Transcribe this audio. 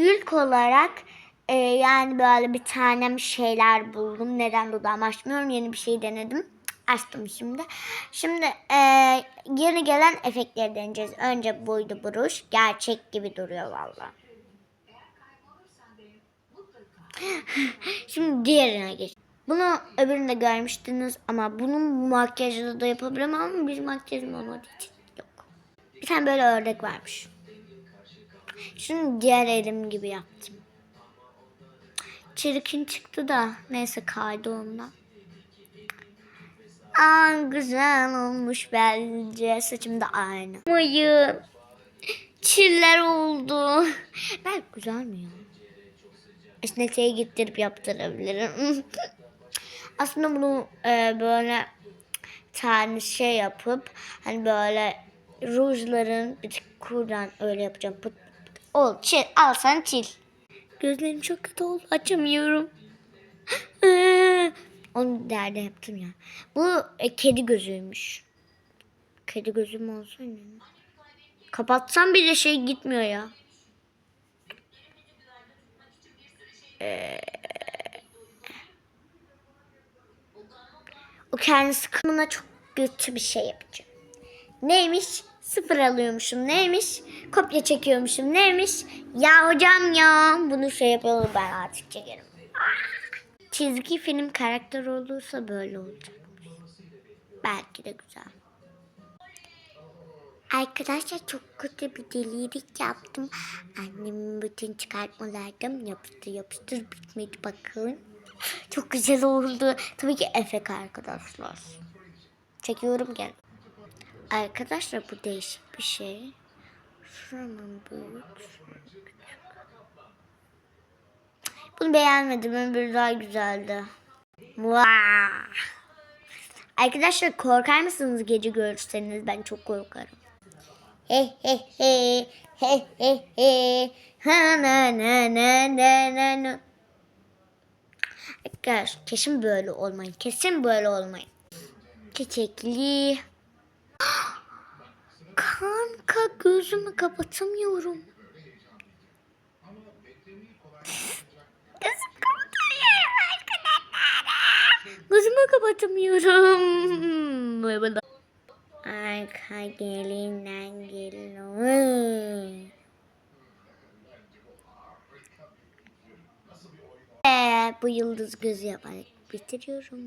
İlk olarak e, yani böyle bir tanem şeyler buldum. Neden dudağımı açmıyorum? Yeni bir şey denedim. Açtım şimdi. Şimdi e, yeni gelen efektleri deneyeceğiz. Önce buydu buruş. Gerçek gibi duruyor valla. Şimdi diğerine geç. Bunu öbüründe görmüştünüz ama bunun makyajını da yapabilirim ama bir makyajım olmadığı için yok. Bir tane böyle ördek varmış. Şimdi diğer elim gibi yaptım. Çirkin çıktı da neyse kaydı ondan. Aa, güzel olmuş bence. Saçım da aynı. Mayı. Çiller oldu. Ben güzel mi ya? Esnetiğe gittirip yaptırabilirim. Aslında bunu e, böyle tane şey yapıp hani böyle rujların bir tık kurdan öyle yapacağım. Pıt. Ol çil al sen çil. Gözlerim çok kötü oldu açamıyorum. Onu derde yaptım ya. Bu e, kedi gözüymüş. Kedi gözüm olsa ne? Kapatsam bile şey gitmiyor ya. O kendi sıkımına çok kötü bir şey yapacağım. Neymiş? Sıfır alıyormuşum. Neymiş? Kopya çekiyormuşum. Neymiş? Ya hocam ya. Bunu şey yapalım ben artık çekerim. Ah! Çizgi film karakter olursa böyle olacak. Belki de güzel. Arkadaşlar çok kötü bir delilik yaptım. Annemin bütün çıkartmalardım yapıştır yapıştır bitmedi bakın. Çok güzel oldu. Tabii ki efek arkadaşlar. Çekiyorum gel. Arkadaşlar bu değişik bir şey. Şuranın büyük. Bunu beğenmedim. Öbürü daha güzeldi. Vaa. Arkadaşlar korkar mısınız gece görürseniz? Ben çok korkarım. He he he he he he ha na na na na na na. Arkadaşlar kesin böyle olmayın. Kesin böyle olmayın. Çiçekli. Kanka gözümü kapatamıyorum. Gözümü kapatamıyorum. Gözümü kapatamıyorum. Arka gelinden gelin. Ee, bu yıldız gözü yaparak bitiriyorum.